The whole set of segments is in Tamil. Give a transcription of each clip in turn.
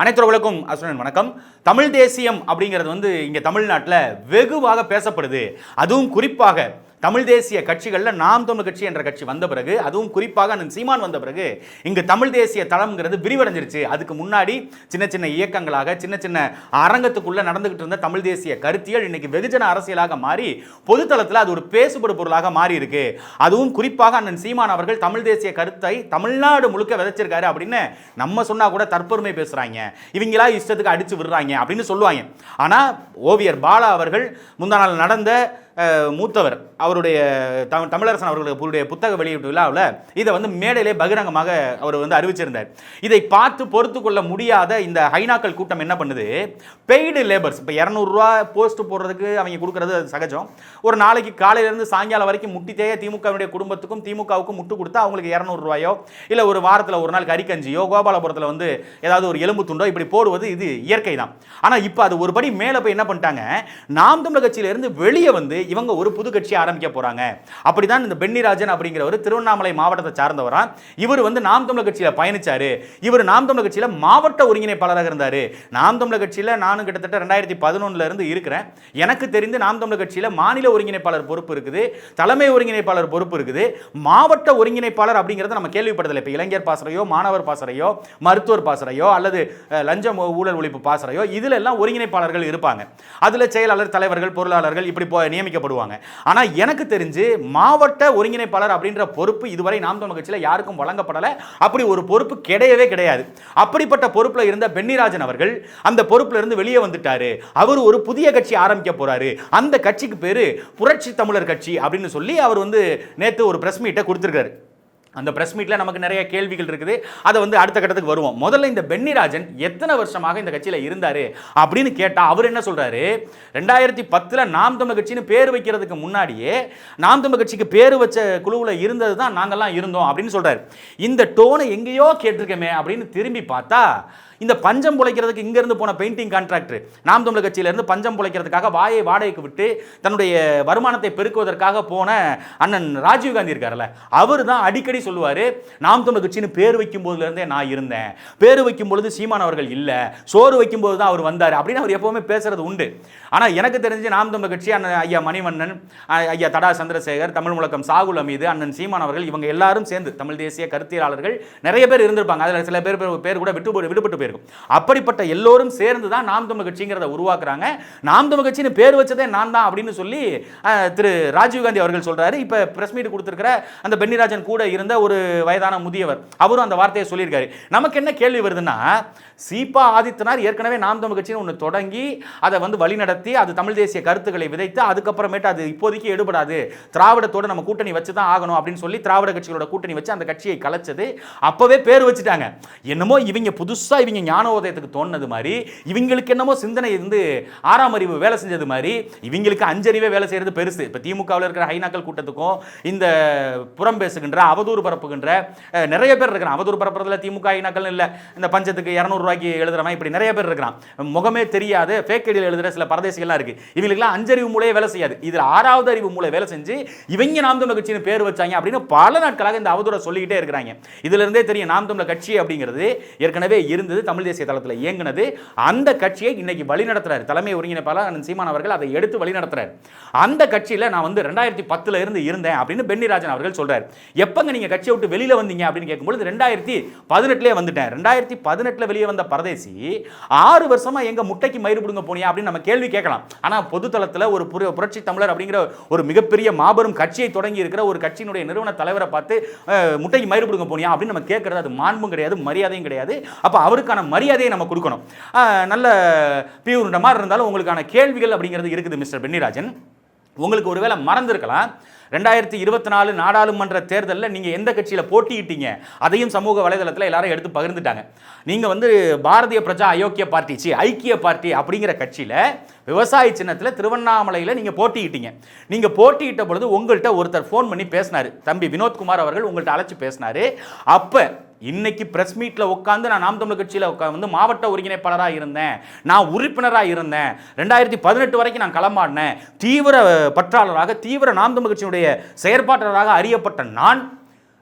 அனைத்துறவுகளுக்கும் அசுரன் வணக்கம். தமிழ் தேசியம் அப்படிங்கிறது வந்து இங்கே தமிழ்நாட்டில் வெகுவாக பேசப்படுது. அதுவும் குறிப்பாக தமிழ் தேசிய கட்சிகளில் நாம் தமிழ் கட்சி என்ற கட்சி வந்த பிறகு அதுவும் குறிப்பாக அண்ணன் சீமான் வந்த பிறகு இங்கு தமிழ் தேசிய தளம்ங்கிறது விரிவடைஞ்சிருச்சு. அதுக்கு முன்னாடி சின்ன சின்ன இயக்கங்களாக சின்ன சின்ன அரங்கத்துக்குள்ளே நடந்துகிட்டு இருந்த தமிழ் தேசிய கருத்தியல் இன்னைக்கு வெகுஜன அரசியலாக மாறி பொதுத்தளத்தில் அது ஒரு பேசுபடு பொருளாக மாறி இருக்கு அதுவும் குறிப்பாக அண்ணன் சீமான் அவர்கள் தமிழ் தேசிய கருத்தை தமிழ்நாடு முழுக்க விதைச்சிருக்காரு அப்படின்னு நம்ம சொன்னா கூட தற்பொருமை பேசுறாங்க. இவங்களா இஷ்டத்துக்கு அடிச்சு விடுறாங்க அப்படின்னு சொல்லுவாங்க. ஆனா ஓவியர் பாலா அவர்கள் முந்தா நாள் நடந்த மூத்தவர் அவருடைய தம் தமிழரசன் அவர்களுடைய புத்தக வெளியீட்டு விழாவில் இதை வந்து மேடையிலே பகிரங்கமாக அவர் வந்து அறிவிச்சிருந்தார். இதை பார்த்து பொறுத்து கொள்ள முடியாத இந்த ஹைனாக்கள் கூட்டம் என்ன பண்ணுது? பெய்டு லேபர்ஸ் இப்போ இரநூறுவா போஸ்ட் போடுறதுக்கு அவங்க கொடுக்குறது அது சகஜம். ஒரு நாளைக்கு காலையிலேருந்து சாயங்காலம் வரைக்கும் முட்டித்தேய திமுகவினுடைய குடும்பத்துக்கும் திமுகவுக்கும் முட்டு கொடுத்தா அவங்களுக்கு இரநூறுவாயோ இல்லை ஒரு வாரத்தில் ஒரு நாள் கறிக்கஞ்சியோ கோபாலபுரத்தில் வந்து ஏதாவது ஒரு எலும்பு துண்டோ இப்படி போடுவது இது இயற்கை தான் ஆனால் இப்போ அது ஒரு படி மேலே போய் என்ன பண்ணிட்டாங்க? நாம் தமிழக கட்சியிலேருந்து வெளியே வந்து இவங்க ஒரு புது கட்சியை ஆரம்பிக்க போகிறாங்க அப்படிதான் இந்த பென்னிராஜன் அப்படிங்கிறவர் திருவண்ணாமலை மாவட்டத்தை சார்ந்தவரா. இவர் வந்து நாம் தமிழர் கட்சியில் பயணித்தார் இவர் நாம் தமிழர் கட்சியில் மாவட்ட ஒருங்கிணைப்பாளராக இருந்தார். நாம் தமிழர் கட்சியில் நானும் கிட்டத்தட்ட ரெண்டாயிரத்தி பதினொன்னுல இருந்து இருக்கிறேன். எனக்கு தெரிந்து நாம் தமிழர் கட்சியில் மாநில ஒருங்கிணைப்பாளர் பொறுப்பு இருக்குது தலைமை ஒருங்கிணைப்பாளர் பொறுப்பு இருக்குது. மாவட்ட ஒருங்கிணைப்பாளர் அப்படிங்கிறத நம்ம கேள்விப்பட்டதில்லை. இப்போ இளைஞர் பாசறையோ மாணவர் பாசறையோ மருத்துவர் பாசறையோ அல்லது லஞ்சம் ஊழல் ஒழிப்பு பாசறையோ இதில் எல்லாம் ஒருங்கிணைப்பாளர்கள் இருப்பாங்க. அதில் செயலாளர் தலைவர்கள் பொருளாளர்கள் இப்படி நியமிக்க நியமிக்கப்படுவாங்க ஆனால் எனக்கு தெரிஞ்சு மாவட்ட ஒருங்கிணைப்பாளர் அப்படின்ற பொறுப்பு இதுவரை நாம் தமிழ் கட்சியில் யாருக்கும் வழங்கப்படலை. அப்படி ஒரு பொறுப்பு கிடையவே கிடையாது. அப்படிப்பட்ட பொறுப்பில் இருந்த பென்னிராஜன் அவர்கள் அந்த பொறுப்புல இருந்து வெளியே வந்துட்டாரு. அவர் ஒரு புதிய கட்சி ஆரம்பிக்க போறாரு. அந்த கட்சிக்கு பேரு புரட்சி தமிழர் கட்சி அப்படின்னு சொல்லி அவர் வந்து நேற்று ஒரு பிரஸ் மீட்டை கொடுத்துருக்காரு. அந்த ப்ரெஸ் மீட்டில் நமக்கு நிறைய கேள்விகள் இருக்குது. அதை வந்து அடுத்த கட்டத்துக்கு வருவோம். முதல்ல இந்த பென்னிராஜன் எத்தனை வருஷமாக இந்த கட்சியில் இருந்தார் அப்படின்னு கேட்டால் அவர் என்ன சொல்கிறாரு ரெண்டாயிரத்தி பத்தில் நாம் தமிழ் கட்சின்னு பேர் வைக்கிறதுக்கு முன்னாடியே நாம் தமிழ் கட்சிக்கு பேர் வச்ச குழுவில் இருந்தது தான் நாங்கள்லாம் இருந்தோம் அப்படின்னு சொல்கிறார் இந்த டோனை எங்கேயோ கேட்டிருக்கமே அப்படின்னு திரும்பி பார்த்தா இந்த பஞ்சம் புழைக்கிறதுக்கு இங்கேருந்து போன பெயிண்டிங் கான்ட்ராக்டர் நாம் தமிழர் கட்சியிலேருந்து பஞ்சம் புழைக்கிறதுக்காக வாயை வாடகைக்கு விட்டு தன்னுடைய வருமானத்தை பெருக்குவதற்காக போன அண்ணன் ராஜீவ் காந்தி இருக்கார்ல அவர் தான் அடிக்கடி சொல்லுவார் நாம் தமிழர் கட்சின்னு பேர் வைக்கும் போதுலேருந்தே நான் இருந்தேன். பேர் வைக்கும் பொழுது சீமான் அவர்கள் இல்லை சோறு வைக்கும்போது தான் அவர் வந்தார் அப்படின்னு அவர் எப்போவுமே பேசுறது உண்டு. ஆனால் எனக்கு தெரிஞ்சு நாம் தமிழ் கட்சி அண்ணன் ஐயா மணிவண்ணன் ஐயா தடா சந்திரசேகர் தமிழ் முழக்கம் சாகுல் அமீது அண்ணன் சீமான் அவர்கள் இவங்க எல்லாரும் சேர்ந்து தமிழ் தேசிய கருத்தியலாளர்கள் நிறைய பேர் இருந்திருப்பாங்க. அதில் சில பேர் பேர் கூட விட்டு விடுபட்டு போயிருக்கும். அப்படிப்பட்ட எல்லோரும் சேர்ந்து தான் நாம் தமிழ் கட்சிங்கிறத உருவாக்குறாங்க. நாம் தமிழ் கட்சின்னு பேர் வச்சதே நான் தான் அப்படின்னு சொல்லி திரு ராஜீவ்காந்தி அவர்கள் சொல்கிறாரு இப்போ ப்ரெஸ் மீட் கொடுத்துருக்கிற அந்த பென்னிராஜன் கூட இருந்த ஒரு வயதான முதியவர் அவரும் அந்த வார்த்தையை சொல்லியிருக்காரு. நமக்கு என்ன கேள்வி வருதுன்னா சீபா ஆதித்தனார் ஏற்கனவே நாம் தமிழ் கட்சின்னு ஒன்று தொடங்கி அதை வந்து வழிநடத்தி அது தமிழ் தேசிய கருத்துக்களை விதைத்து அதுக்கப்புறமேட்டு அது இப்போதைக்கு எடுபடாது. திராவிடத்தோடு நம்ம கூட்டணி வச்சு தான் ஆகணும் அப்படின்னு சொல்லி திராவிட கட்சிகளோட கூட்டணி வச்சு அந்த கட்சியை கலைச்சது. அப்போவே பேர் வச்சுட்டாங்க. என்னமோ இவங்க புதுசாக இவங்க ஞானோதயத்துக்கு தோணுனது மாதிரி இவங்களுக்கு என்னமோ சிந்தனை இருந்து ஆறாம் அறிவு வேலை செஞ்சது மாதிரி இவங்களுக்கு அஞ்சறிவே வேலை செய்கிறது பெருசு. இப்போ திமுகவில் இருக்கிற ஹைனாக்கள் கூட்டத்துக்கும் இந்த புறம் பேசுகின்ற அவதூறு பரப்புகின்ற நிறைய பேர் இருக்கிறான். அவதூறு பரப்புறதுல திமுக ஹைனாக்கள் இல்லை. இந்த பஞ்சத்துக்கு இரநூறுவாய்க்கு எழுதுறவன் இப்படி நிறைய பேர் இருக்கிறான். முகமே தெரியாது. ஃபேக் ஐடியில் சில சில பரதேசிகள்லாம் இருக்கு. இவங்களுக்குலாம் அஞ்சறிவு மூலையே வேலை செய்யாது. இதில் ஆறாவது அறிவு மூளை வேலை செஞ்சு இவங்க நாம் தமிழர் கட்சின்னு பேர் வச்சாங்க அப்படின்னு பல நாட்களாக இந்த அவதூறை சொல்லிக்கிட்டே இருக்கிறாங்க. இதுல இருந்தே தெரியும் நாம் தமிழர் கட்சி அப்படிங்கிறது ஏற்கனவே இருந்தது தமிழ் தேசிய தளத்தில் இயங்கினது. அந்த கட்சியை இன்னைக்கு வழி நடத்துறாரு. தலைமை ஒருங்கிணைப்பாளர் சீமான் அவர்கள் அதை எடுத்து வழி நடத்துறாரு. அந்த கட்சியில் நான் வந்து ரெண்டாயிரத்தி பத்தில் இருந்து இருந்தேன் அப்படின்னு பென்னிராஜன் அவர்கள் சொல்றாரு. எப்பங்க நீங்க கட்சியை விட்டு வெளியில வந்தீங்க அப்படின்னு கேட்கும்போது ரெண்டாயிரத்தி பதினெட்டுலேயே வந்துட்டேன். ரெண்டாயிரத்தி பதினெட்டில் வெளியே வந்த பரதேசி ஆறு வருஷமா எங்க முட்டைக்கு மயிறு பிடுங்க போனியா அப்படின்னு நம்ம கேள்வி கேட்க கேட்கலாம். ஆனால் பொதுத்தளத்தில் ஒரு புர- புரட்சி தமிழர் அப்படிங்கிற ஒரு மிகப்பெரிய மாபெரும் கட்சியை தொடங்கி இருக்கிற ஒரு கட்சியினுடைய நிறுவன தலைவரை பார்த்து முட்டைக்கு மயிறு பிடுங்க போனியா? அப்படின்னு நம்ம கேட்கறது அது மாண்பும் கிடையாது மரியாதையும் கிடையாது. அப்போ அவருக்கான மரியாதையை நம்ம கொடுக்கணும். நல்ல பியூர்ன்ற மாதிரி இருந்தாலும் உங்களுக்கான கேள்விகள் அப்படிங்கிறது இருக்குது மிஸ்டர் பென்னிராஜன். உங்களுக்கு ஒருவேளை மறந்துருக்கலாம். ரெண்டாயிரத்தி இருபத்தி நாலு நாடாளுமன்ற தேர்தலில் நீங்கள் எந்த கட்சியில் போட்டியிட்டீங்க? அதையும் சமூக வலைதளத்தில் எல்லாரும் எடுத்து பகிர்ந்துட்டாங்க. நீங்கள் வந்து பாரதிய பிரஜா அயோக்கிய பார்ட்டி சி ஐக்கிய பார்ட்டி அப்படிங்கிற கட்சியில் விவசாய சின்னத்தில் திருவண்ணாமலையில் நீங்கள் போட்டியிட்டீங்க. நீங்கள் போட்டியிட்ட பொழுது உங்கள்கிட்ட ஒருத்தர் ஃபோன் பண்ணி பேசினார். தம்பி வினோத்குமார் அவர்கள் உங்கள்கிட்ட அழைச்சி பேசினார். அப்போ இன்னைக்கு பிரஸ் மீட்ல உட்காந்து நான் நாம் தமிழர் கட்சியில் வந்து மாவட்ட ஒருங்கிணைப்பாளராக இருந்தேன். நான் உறுப்பினராக இருந்தேன். ரெண்டாயிரத்தி பதினெட்டு வரைக்கும் நான் களமாடினேன். தீவிர பற்றாளராக தீவிர நாம் தமிழர் கட்சியினுடைய செயற்பாட்டாளராக அறியப்பட்ட நான்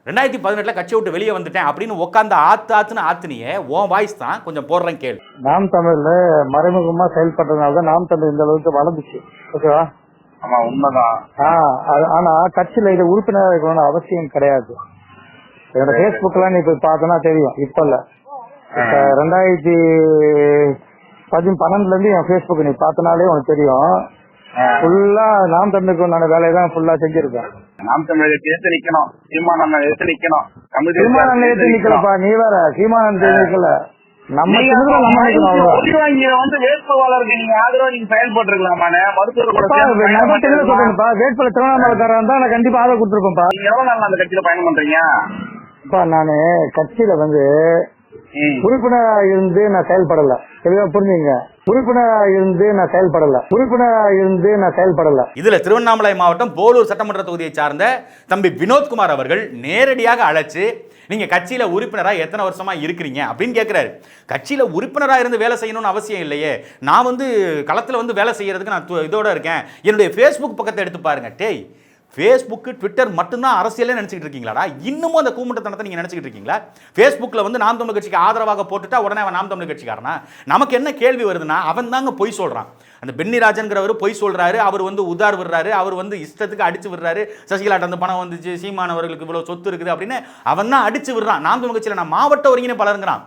ரெண்டாயிரத்தி பதினெட்டுல கட்சி விட்டு வெளியே வந்துட்டேன் அப்படின்னு உட்காந்து ஆத்து ஆத்துன்னு ஆத்துனியே உன் வாய்ஸ் தான் கொஞ்சம் போடுறேன் கேளு. நாம் தமிழ்ல மறைமுகமா செயல்பட்டதுனால தான் நாம் தமிழ் இந்த அளவுக்கு வளர்ந்துச்சு. ஓகேவா? ஆமா உண்மைதான். ஆனா கட்சியில இது உறுப்பினராக இருக்கணும்னு அவசியம் கிடையாது. என்னோட பேஸ்புக்லாம் நீ போய் பார்த்தனா தெரியும். இப்ப இல்ல இப்ப ரெண்டாயிரத்தி பதி பன்னெண்டுல இருந்து என் பேஸ்புக் நீ பார்த்தனாலே உனக்கு தெரியும். ஃபுல்லா நாம் தமிழுக்கு உண்டான வேலையை தான் ஃபுல்லா செஞ்சிருக்கேன். நாம் தமிழர் எடுத்து நிக்கணும். சீமானந்தன் எடுத்து நிக்கணும். சீமானந்த் ஏத்து நிக்கலப்பா நீ வேற. சீமானந்த் நிக்கல. நம்ம வேட்பாளருக்கு நீங்க ஆதரவா நீங்க மருத்துவர் தெளிவா பண்ணிருக்கலாம். சொல்றேன்ப்பா? வேட்பாளர் திருவண்ணாமலைக்காரன் இருந்தா நான் கண்டிப்பா ஆதரவு கொடுத்துருப்பேன்ப்பா. நீங்க எவ்வளவு நாள் அந்த கட்சியில பயணம் பண்றீங்க? நானு கட்சியில வந்து. உறுப்பினரா இருந்து நான் செயல்படல. தெளிவா புரிஞ்சுங்க? உறுப்பினரா இருந்து நான் செயல்படல. உறுப்பினரா இருந்து நான் செயல்படல. இதுல திருவண்ணாமலை மாவட்டம் போலூர் சட்டமன்ற தொகுதியை சார்ந்த தம்பி வினோத்குமார் அவர்கள் நேரடியாக அழைச்சு நீங்க கட்சியில உறுப்பினரா எத்தனை வருஷமா இருக்கிறீங்க? அப்படின்னு கேட்கிறாரு கட்சியில உறுப்பினரா இருந்து வேலை செய்யணும்னு அவசியம் இல்லையே. நான் வந்து களத்துல வந்து வேலை செய்யறதுக்கு நான் இதோட இருக்கேன். என்னுடைய ஃபேஸ்புக் பக்கத்தை எடுத்து பாருங்க. டேய் ஃபேஸ்புக்கு ட்விட்டர் மட்டும்தான் அரசியலே நினச்சிக்கிட்டு இருக்கீங்களாடா? இன்னமும் அந்த கூமுட்டத்தனத்தை நீங்கள் நினச்சிக்கிட்டு இருக்கீங்களா? ஃபேஸ்புக்கில் வந்து நாம் தமிழ் கட்சிக்கு ஆதரவாக போட்டுட்டா உடனே அவன் நாம் தமிழ் கட்சிக்காரனா? நமக்கு என்ன கேள்வி வருதுன்னா அவன் தாங்க பொய் சொல்கிறான் அந்த பென்னிராஜன்கிறவர் பொய் சொல்கிறாரு அவர் வந்து உதார் விடுறாரு அவர் வந்து இஷ்டத்துக்கு அடித்து விடுறாரு. சசிகலாட்ட அந்த பணம் வந்துச்சு சீமானவர்களுக்கு இவ்வளோ சொத்து இருக்குது அப்படின்னு அவன் தான் அடிச்சு விடுறான். நாம் தமிழ் கட்சியில் நான் மாவட்ட ஒருங்கிணைப்பாளருங்கிறான்.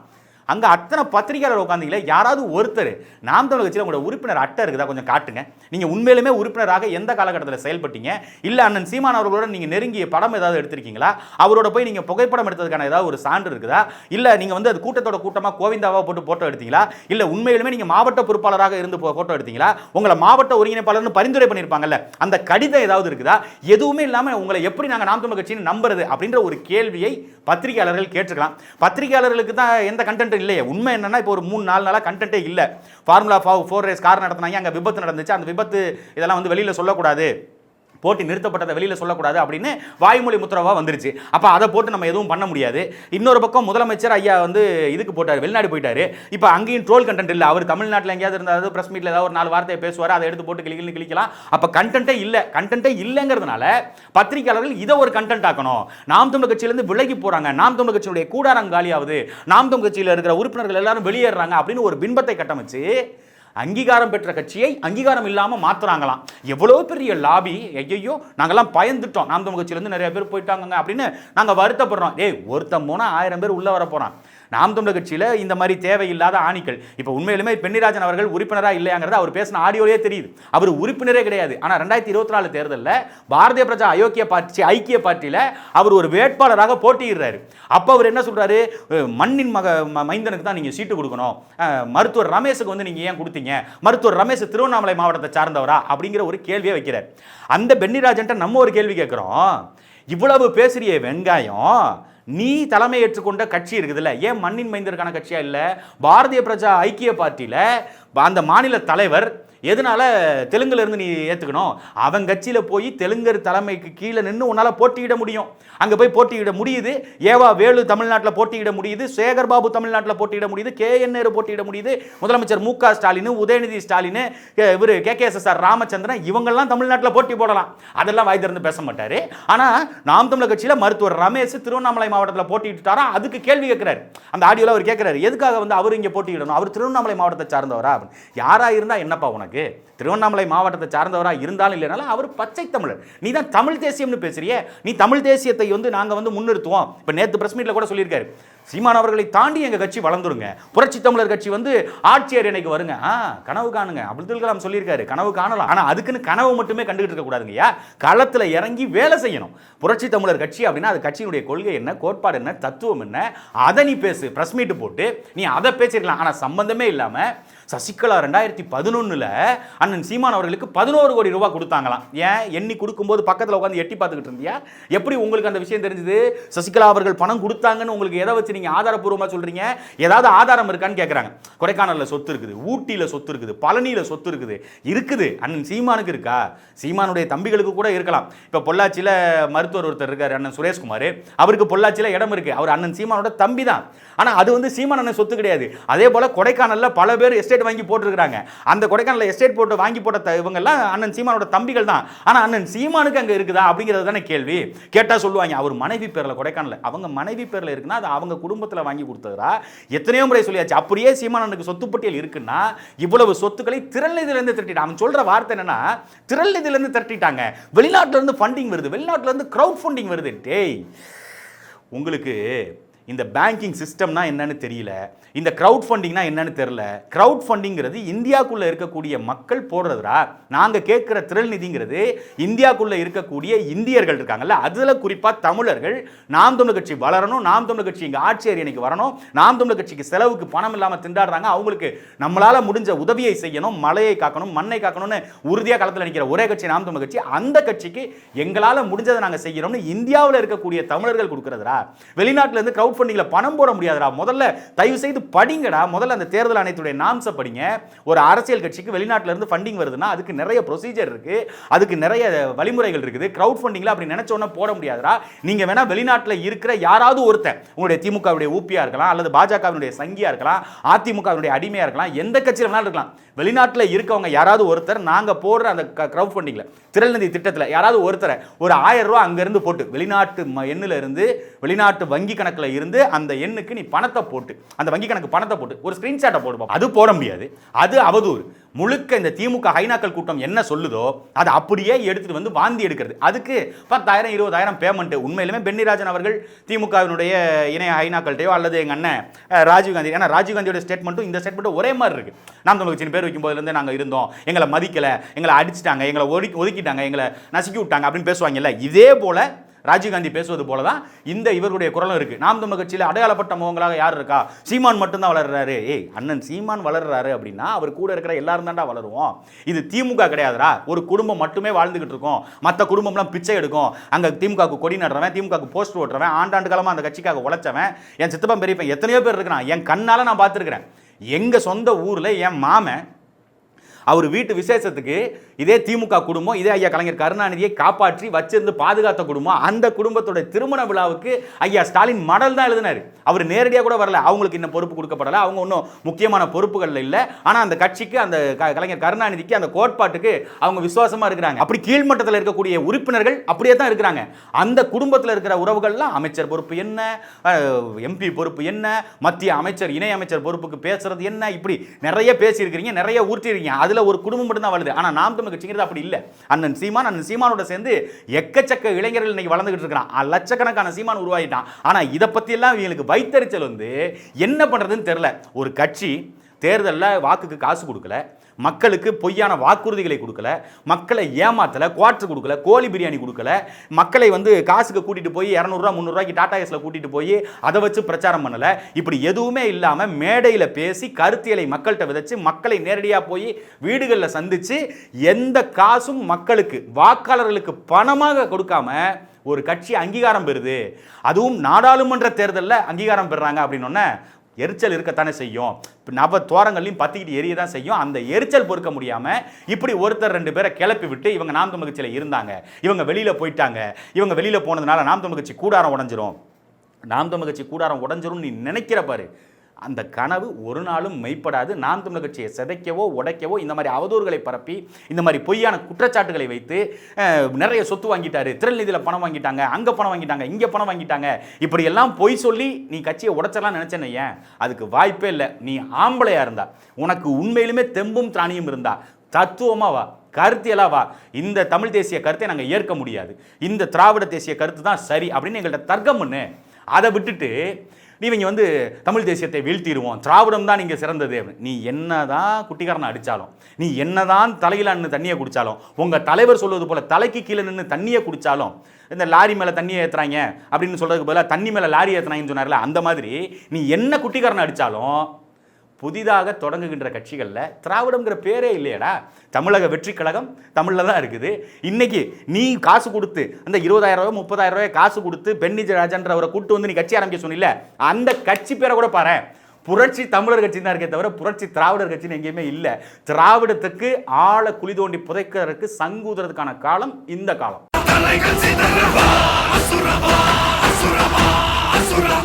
அங்கே அத்தனை பத்திரிகையாளர் உட்காந்தீங்களே யாராவது ஒருத்தர். நாம் தமிழ் கட்சியில் உங்களோட உறுப்பினர் அட்டை இருக்குதா? கொஞ்சம் காட்டுங்க. நீங்கள் உண்மையிலுமே உறுப்பினராக எந்த காலகட்டத்தில் செயல்பட்டீங்க? இல்லை அண்ணன் சீமான் அவர்களோட நீங்கள் நெருங்கிய படம் ஏதாவது எடுத்திருக்கீங்களா? அவரோட போய் நீங்கள் புகைப்படம் எடுத்ததுக்கான ஏதாவது ஒரு சான்று இருக்குதா? இல்லை நீங்கள் வந்து அது கூட்டத்தோட கூட்டமாக கோவிந்தாவாக போட்டு ஃபோட்டோ எடுத்தீங்களா? இல்லை உண்மையிலுமே நீங்கள் மாவட்ட பொறுப்பாளராக இருந்து ஃபோட்டோ எடுத்தீங்களா? உங்களை மாவட்ட ஒருங்கிணைப்பாளர்னு பரிந்துரை பண்ணியிருப்பாங்கல்ல அந்த கடிதம் ஏதாவது இருக்குதா? எதுவுமே இல்லாமல் உங்களை எப்படி நாங்கள் நாம் தமிழ் கட்சின்னு நம்புறது அப்படின்ற ஒரு கேள்வியை பத்திரிகையாளர்கள் கேட்டிருக்கலாம். பத்திரிகையாளர்களுக்கு தான் எந்த கண்டென்ட் இல்லையே. உண்மை என்னன்னா இப்போ ஒரு மூணு நாலு நாளாக கண்டென்ட்டே இல்லை. ஃபார்முலா ஃபோர் ரேஸ் கார் நடத்தினாங்க அங்கே விபத்து நடந்துச்சு. அந்த விபத்து இதெல்லாம் வந்து வெளியில் சொல்லக்கூடாது. போட்டி நிறுத்தப்பட்டதை வெளியில் சொல்லக்கூடாது அப்படின்னு வாய்மொழி முத்திரவாக வந்துருச்சு. அப்போ அதை போட்டு நம்ம எதுவும் பண்ண முடியாது. இன்னொரு பக்கம் முதலமைச்சர் ஐயா வந்து இதுக்கு போட்டார் வெளிநாடு போயிட்டாரு. இப்போ அங்கேயும் ட்ரோல் கண்டென்ட் இல்லை. அவர் தமிழ்நாட்டில் எங்கேயாவது இருந்தாலும் ப்ரெஸ் மீட்டில் ஏதாவது ஒரு நாலு வார்த்தையை பேசுவார் அதை எடுத்து போட்டு கிளிக்கி கிளிக்கலாம். அப்போ கண்டென்ட்டே இல்லை. கண்டென்ட்டே இல்லைங்கிறதுனால பத்திரிகையாளர்கள் இதை ஒரு கண்டென்ட் ஆக்கணும். நாம் தமிழ் கட்சியிலேருந்து விலகி போகிறாங்க நாம் தமிழ் கட்சியுடைய கூடாரம் காலியாவது நாம் தமிழ் கட்சியில் இருக்கிற உறுப்பினர்கள் எல்லாரும் வெளியேறாங்க அப்படின்னு ஒரு பின்பத்தை கட்டமைச்சு அங்கீகாரம் பெற்ற கட்சியை அங்கீகாரம் இல்லாமல் மாத்துறாங்களாம். எவ்வளோ பெரிய லாபி? ஐயோ நாங்கெல்லாம் பயந்துட்டோம். நாம் தமிழ் கட்சியிலேருந்து நிறைய பேர் போயிட்டாங்க அப்படின்னு நாங்கள் வருத்தப்படுறோம். ஏய் ஒருத்தன் போனால் ஆயிரம் பேர் உள்ளே வர போகிறான் நாம் தமிழர் கட்சியில் இந்த மாதிரி தேவையில்லாத ஆணிகள் இப்போ உண்மையிலுமே பெண்ணிராஜன் அவர்கள் உறுப்பினராக இல்லையாங்கிறது அவர் பேசின ஆடியோலேயே தெரியுது. அவர் உறுப்பினரே கிடையாது. ஆனால் ரெண்டாயிரத்தி இருபத்தி நாலு தேர்தலில் பாரதிய பிரஜா அயோக்கிய பார்ட்டி ஐக்கிய பார்ட்டியில் அவர் ஒரு வேட்பாளராக போட்டியிடுறாரு. அப்போ அவர் என்ன சொல்கிறாரு மண்ணின் மக ம- மைந்தனுக்கு தான் நீங்கள் சீட்டு கொடுக்கணும். மருத்துவர் ரமேஷுக்கு வந்து நீங்கள் ஏன் கொடுத்தீங்க? மருத்துவர் ரமேஷ் திருவண்ணாமலை மாவட்டத்தை சார்ந்தவரா? அப்படிங்கிற ஒரு கேள்வியை வைக்கிறார். அந்த பென்னிராஜன்ட்ட நம்ம ஒரு கேள்வி கேட்குறோம் இவ்வளவு பேசுறிய வெங்காயம். நீ தலைமை ஏற்றுக்கொண்ட கட்சி இருக்குதுல்ல. ஏன் மண்ணின் மைந்தருக்கான கட்சியா இல்லை? பாரதிய பிரஜா ஐக்கிய பார்ட்டியில் அந்த மாநில தலைவர் எதனால தெலுங்குலேருந்து நீ ஏற்றுக்கணும் அவன் கட்சியில் போய் தெலுங்கர் தலைமைக்கு கீழே நின்று உன்னால் போட்டியிட முடியும். அங்கே போய் போட்டியிட முடியுது. ஏவா வேலு தமிழ்நாட்டில் போட்டியிட முடியுது. சேகர் பாபு தமிழ்நாட்டில் போட்டியிட முடியுது. கே என் நேரு போட்டியிட முடியுது. முதலமைச்சர் மு க ஸ்டாலின் உதயநிதி ஸ்டாலின் இவர் K K S S R Ramachandran இவங்கெல்லாம் தமிழ்நாட்டில் போட்டி போடலாம். அதெல்லாம் வாய் திறந்து பேச மாட்டார். ஆனால் நாம் தமிழர் கட்சியில் மருத்துவர் ரமேஷ் திருவண்ணாமலை மாவட்டத்தில் போட்டியிட்டாரா? அதுக்கு கேள்வி கேட்குறாரு அந்த ஆடியோவில் அவர் கேட்குறாரு எதுக்காக வந்து அவர் இங்கே போட்டியிடணும்? அவர் திருவண்ணாமலை மாவட்டத்தை சார்ந்தவரா? அப்படின்னு. யாரா இருந்தா என்னப்பா உனக்கு? திருவண்ணாமலை மாவட்டத்தை சார்ந்தவரா இருந்தாலும் இல்லைனாலும் அவர் பச்சை தமிழர். நீ தான் தமிழ் தேசியம்னு பேசுறியே. நீ தமிழ் தேசியத்தை வந்து நாங்க வந்து முன்னிறுத்துவோம். இப்போ நேத்து பிரஸ் மீட்ல கூட சொல்லியிருக்காரு. சீமான் அவர்களை தாண்டி எங்கள் கட்சி வளர்ந்துருங்க. புரட்சி தமிழர் கட்சி வந்து ஆட்சியர் இன்னைக்கு வருங்க. ஆ கனவு காணுங்க. அப்துல் கலாம் சொல்லியிருக்காரு கனவு காணலாம். ஆனால் அதுக்குன்னு கனவு மட்டுமே கண்டுகிட்டு இருக்க கூடாதுங்கய்யா களத்துல இறங்கி வேலை செய்யணும். புரட்சி தமிழர் கட்சி அப்படின்னா அது கட்சியினுடைய கொள்கை என்ன கோட்பாடு என்ன தத்துவம் என்ன அதை நீ பேசு பிரஸ் மீட் போட்டு நீ அதை பேசிருக்கலாம் ஆனால் சம்பந்தமே இல்லாம சசிகலா ரெண்டாயிரத்தி பதினொன்னுல அண்ணன் சீமான் அவர்களுக்கு பதினோரு கோடி ரூபாய் கொடுத்தாங்களாம். ஏன்? எண்ணி கொடுக்கும்போது பக்கத்தில் உட்காந்து எட்டி பார்த்துக்கிட்டு இருந்தியா? எப்படி உங்களுக்கு அந்த விஷயம் தெரிஞ்சது? சசிகலா அவர்கள் பணம் கொடுத்தாங்கன்னு உங்களுக்கு எதை வச்சு வச்சு நீங்கள் ஆதாரப்பூர்வமாக சொல்றீங்க? ஏதாவது ஆதாரம் இருக்கான்னு கேட்குறாங்க கொடைக்கானலில் சொத்து இருக்குது ஊட்டியில் சொத்து இருக்குது பழனியில் சொத்து இருக்குது. இருக்குது. அண்ணன் சீமானுக்கு இருக்கா? சீமானுடைய தம்பிகளுக்கு கூட இருக்கலாம். இப்போ பொள்ளாச்சியில மருத்துவர் ஒருத்தர் இருக்கார் அண்ணன் சுரேஷ்குமார். அவருக்கு பொள்ளாச்சியில் இடம் இருக்குது அவர் அண்ணன் சீமானோட தம்பி தான் ஆனால் அது வந்து சீமான் அண்ணன் சொத்து கிடையாது. அதே போல கொடைக்கானல்ல பல பேர் எஸ்டேட் வாங்கி போட்டிருக்கிறாங்க. அந்த கொடைக்கானலில் எஸ்டேட் போட்டு வாங்கி போட்ட இவங்கெல்லாம் அண்ணன் சீமானோட தம்பிகள் தான். ஆனா அண்ணன் சீமானுக்கு அங்க இருக்குதா அப்படிங்கிறது தானே கேள்வி. கேட்டா சொல்லுவாங்க அவர் மனைவி பேர்ல கொடைக்கானல் அவங்க மனைவி பேரில் இருக்குன்னா அது அவங்க குடும்பத்தில் வாங்கி கொடுத்ததா எத்தனையோ முறை சொல்லியாச்சு. அப்படியே சீமானனுக்கு சொத்து பட்டியல் இருக்குன்னா இவ்வளவு சொத்துக்களை திரள்நிதியிலேருந்து திரட்டிட்டாங்க அவன் சொல்கிற வார்த்தை என்னன்னா திரள்நிதியிலேருந்து திரட்டிட்டாங்க. வெளிநாட்டிலேருந்து ஃபண்டிங் வருது. வெளிநாட்டிலேருந்து க்ரௌட் ஃபண்டிங் வருது. டேய் உங்களுக்கு இந்த பேங்கிங் சிஸ்டம்னா என்னன்னு தெரியல. இந்த க்ரௌட் ஃபண்டிங்னா என்னன்னு தெரியல. க்ரௌட் ஃபண்டிங்கிறது இந்தியாக்குள்ளே இருக்கக்கூடிய மக்கள் போடுறதுரா நாங்கள் கேட்குற திரள் நிதிங்கிறது இந்தியாக்குள்ளே இருக்கக்கூடிய இந்தியர்கள் இருக்காங்கல்ல அதில் குறிப்பாக தமிழர்கள் நாம் தமிழர் கட்சி வளரணும் நாம் தமிழர் கட்சி இங்கே ஆட்சி அரியணைக்கு வரணும் நாம் தமிழர் கட்சிக்கு செலவுக்கு பணம் இல்லாமல் திண்டாடுறாங்க அவங்களுக்கு நம்மளால் முடிஞ்ச உதவியை செய்யணும் மலையை காக்கணும் மண்ணை காக்கணும்னு உறுதியாக களத்தில் நிற்கிற ஒரே கட்சி நாம் தமிழர் கட்சி. அந்த கட்சிக்கு எங்களால் முடிஞ்சதை நாங்கள் செய்யறோம்னு இந்தியாவில் இருக்கக்கூடிய தமிழர்கள் கொடுக்குறதுரா வெளிநாட்டிலேருந்து க்ரௌட் ஃபண்டிங்கில் பணம் போட முடியாதுடா. முதல்ல தயவு செய்து படிங்கடா. முதல்ல அந்த தேர்தல் ஆணையத்துடைய நாம்ஸை படிங்க. ஒரு அரசியல் கட்சிக்கு வெளிநாட்டிலேருந்து ஃபண்டிங் வருதுன்னா அதுக்கு நிறைய ப்ரொசீஜர் இருக்கு. அதுக்கு நிறைய வழிமுறைகள் இருக்குது. க்ரௌட் ஃபண்டிங்ல அப்படி நினைச்ச உடனே போட முடியாதுடா. நீங்கள் வேணால் வெளிநாட்டில் இருக்கிற யாராவது ஒருத்தன் உங்களுடைய திமுகவுடைய ஊப்பியாக இருக்கலாம் அல்லது பாஜகவினுடைய சங்கியாக இருக்கலாம் அதிமுகவினுடைய அடிமையாக இருக்கலாம் எந்த கட்சியில் வேணாலும் இருக்கலாம். வெளிநாட்டில் இருக்கவங்க யாராவது ஒருத்தர் நாங்க போடுற அந்த கிரவுட் ஃபண்டிங்ல திரள்நிதி திட்டத்தில் யாராவது ஒருத்தரை ஒரு ஆயிரம் ரூபாய் அங்கிருந்து போட்டு வெளிநாட்டு ம- இருந்து வெளிநாட்டு வங்கி கணக்கில் இருந்து அந்த எண்ணுக்கு நீ பணத்தை போட்டு அந்த வங்கி கணக்கு பணத்தை போட்டு ஒரு ஸ்கிரீன்ஷாட்டை போடுவோம் அது போட முடியாது. அது அவதூறு. முழுக்க இந்த திமுக ஹைனாக்கள் கூட்டம் என்ன சொல்லுதோ அதை அப்படியே எடுத்துட்டு வந்து வாந்தி எடுக்கிறது. அதுக்கு பத்தாயிரம் இருபதாயிரம் பேமெண்ட் உண்மையிலுமே பென்னிராஜன் அவர்கள் திமுகவினுடைய இணைய ஹைனாக்கள்கிட்டயோ அல்லது எங்கள் அண்ணன் ராஜீவ்காந்தி ஏன்னா ராஜீவ்காந்தியோட ஸ்டேட்மெண்ட்டும் இந்த ஸ்டேட்மெண்ட்டும் ஒரே மாதிரி இருக்கு. நாம் தமிழுக்கு சின்ன பேர் வைக்கும்போதுலேருந்து நாங்கள் இருந்தோம். எங்களை மதிக்கலை எங்களை அடிச்சிட்டாங்க எங்களை ஒதுக்கி ஒதுக்கிட்டாங்க எங்களை நசுக்கி விட்டாங்க அப்படின்னு பேசுவாங்கல்ல. இதே போல ராஜீவ்காந்தி பேசுவது போல தான் இந்த இவருடைய குரலும் இருக்கு. நாம் தமிழ் கட்சியில் அடையாளப்பட்ட முகங்களாக யார் இருக்கா? சீமான் மட்டும்தான் வளர்றாரு. ஏய் அண்ணன் சீமான் வளர்றாரு அப்படின்னா அவர் கூட இருக்கிற எல்லாரும் தான்டா வளருவோம். இது திமுக கிடையாதுடா. ஒரு குடும்பம் மட்டுமே வாழ்ந்துகிட்டு இருக்கோம். மற்ற குடும்பம்லாம் பிச்சை எடுக்கும். அங்கே திமுகவுக்கு கொடி நடுறவன் திமுகவுக்கு போஸ்டர் ஓட்டுறவன் ஆண்டாண்டு காலமாக அந்த கட்சிக்காக உழைச்சவன் என் சித்தப்பன் பெரியப்பன் எத்தனையோ பேர் இருக்கிறான். என் கண்ணால் நான் பார்த்துருக்குறேன். எங்கள் சொந்த ஊரில் என் மாமன் அவர் வீட்டு விசேஷத்துக்கு இதே திமுக குடும்பம் இதே ஐயா கலைஞர் கருணாநிதியை காப்பாற்றி வச்சிருந்து பாதுகாத்த குடும்பம் அந்த குடும்பத்தோட திருமண விழாவுக்கு ஐயா ஸ்டாலின் மடல் தான் எழுதினார். அவர் நேரடியாக கூட வரல. அவங்களுக்கு இன்னும் பொறுப்பு கொடுக்கப்படலை. அவங்க ஒன்றும் முக்கியமான பொறுப்புகள் இல்லை. ஆனால் அந்த கட்சிக்கு அந்த க- கலைஞர் கருணாநிதிக்கு அந்த கோட்பாட்டுக்கு அவங்க விசுவாசமாக இருக்கிறாங்க. அப்படி கீழ்மட்டத்தில் இருக்கக்கூடிய உறுப்பினர்கள் அப்படியே தான் இருக்கிறாங்க. அந்த குடும்பத்தில் இருக்கிற உறவுகள்லாம் அமைச்சர் பொறுப்பு என்ன? எம்பி பொறுப்பு என்ன? மத்திய அமைச்சர் இணை அமைச்சர் பொறுப்புக்கு பேசுறது என்ன? இப்படி நிறைய பேசியிருக்கிறீங்க நிறைய ஊற்றிருக்கீங்க அதில் ஒரு குடும்பம் மட்டும் தான் வளருது ஆனா நாம் தமிழ் கட்சிங்கிறது அப்படி இல்ல. அண்ணன் சீமான் அண்ணன் சீமானோட சேர்ந்து எக்கச்சக்க இளைஞர்கள் இன்னைக்கு வளர்ந்துகிட்டு இருக்கிறான். லட்சக்கணக்கான சீமான் உருவாகிட்டான். ஆனா இதை பத்தி எல்லாம் இவங்களுக்கு வைத்தறிச்சல் வந்து என்ன பண்றதுன்னு தெரியல. ஒரு கட்சி தேர்தலில் வாக்குக்கு காசு கொடுக்கல. மக்களுக்கு பொய்யான வாக்குறுதிகளை கொடுக்கல மக்களை ஏமாத்தல குவாட்ரு கொடுக்கல கோழி பிரியாணி கொடுக்கல மக்களை வந்து காசுக்கு கூட்டிட்டு போய் இரநூறுவா முந்நூறுவாய்க்கு டாடா எஸில் கூட்டிகிட்டு போய் அதை வச்சு பிரச்சாரம் பண்ணலை. இப்படி எதுவுமே இல்லாமல் மேடையில் பேசி கருத்தியலை மக்கள்கிட்ட விதைச்சு மக்களை நேரடியாக போய் வீடுகளில் சந்தித்து எந்த காசும் மக்களுக்கு வாக்காளர்களுக்கு பணமாக கொடுக்காம ஒரு கட்சி அங்கீகாரம் பெறுது. அதுவும் நாடாளுமன்ற தேர்தலில் அங்கீகாரம் பெறுறாங்க அப்படின்னோடனே எரிச்சல் இருக்கத்தானே செய்யும். இப்போ நவ தோரங்கள்லையும் பத்திக்கிட்டு எரிய தான் செய்யும். அந்த எரிச்சல் பொறுக்க முடியாமல் இப்படி ஒருத்தர் ரெண்டு பேரை கிளப்பி விட்டு இவங்க நாம் தமிழ் இருந்தாங்க. இவங்க வெளியில் போயிட்டாங்க. இவங்க வெளியில் போனதுனால நாம் தமிழ் கூடாரம் உடஞ்சிரும். நாம் தமிழ் கூடாரம் உடஞ்சிரும் நீ நினைக்கிற பாரு. அந்த கனவு ஒரு நாளும் மெய்ப்படாது. நாம் தமிழர் கட்சியை சிதைக்கவோ உடைக்கவோ இந்த மாதிரி அவதூறுகளை பரப்பி இந்த மாதிரி பொய்யான குற்றச்சாட்டுகளை வைத்து நிறைய சொத்து வாங்கிட்டாரு. திரள் நிதியில் பணம் வாங்கிட்டாங்க அங்கே பணம் வாங்கிட்டாங்க இங்கே பணம் வாங்கிட்டாங்க. இப்படி எல்லாம் பொய் சொல்லி நீ கட்சியை உடைச்சலாம் நினச்சேன்னு ஏன் அதுக்கு வாய்ப்பே இல்லை. நீ ஆம்பளையாக இருந்தா உனக்கு உண்மையிலுமே தெம்பும் திராணியும் இருந்தா தத்துவமாக வா கருத்தியலா வா. இந்த தமிழ் தேசிய கருத்தை நாங்கள் ஏற்க முடியாது. இந்த திராவிட தேசிய கருத்து தான் சரி அப்படின்னு எங்கள்கிட்ட தர்க்கம் பண்ணு. அதை விட்டுட்டு இவங்க வந்து தமிழ் தேசியத்தை வீழ்த்திடுவோம் திராவிடம் தான் நீங்கள் சிறந்தது அப்படின்னு. நீ என்னதான் குட்டிக்காரனை அடித்தாலும் நீ என்னதான் தலையில் நின்று தண்ணியை குடித்தாலும் உங்கள் தலைவர் சொல்வது போல் தலைக்கு கீழே நின்று தண்ணியை குடித்தாலும் இந்த லாரி மேலே தண்ணியை ஏற்றுறாங்க அப்படின்னு சொல்கிறதுக்கு பதிலாக தண்ணி மேலே லாரி ஏற்றுனாங்கன்னு சொன்னார்ல அந்த மாதிரி நீ என்ன குட்டிக்காரனை அடித்தாலும் புதிதாக தொடங்குகின்ற கட்சிகளில் திராவிடங்கிற பேரே இல்லையடா. தமிழக வெற்றி கழகம் தமிழில் தான் இருக்குது. இன்னைக்கு நீ காசு கொடுத்து அந்த இருபதாயிரம் ரூபாய் முப்பதாயிரம் ரூபாய் காசு கொடுத்து பென்னிஜ ராஜன்றவரை கூட்டு வந்து நீ கட்சி ஆரம்பிக்க சொன்னில்ல? அந்த கட்சி பேரை கூட பாரு புரட்சி தமிழர் கட்சி தான் இருக்கே தவிர புரட்சி திராவிடர் கட்சின்னு எங்கேயுமே இல்லை. திராவிடத்துக்கு ஆழ குழி தோண்டி புதைக்கிறதுக்கு சங்கூதுறதுக்கான காலம் இந்த காலம். அசுரமா அசுரமா அசுரமா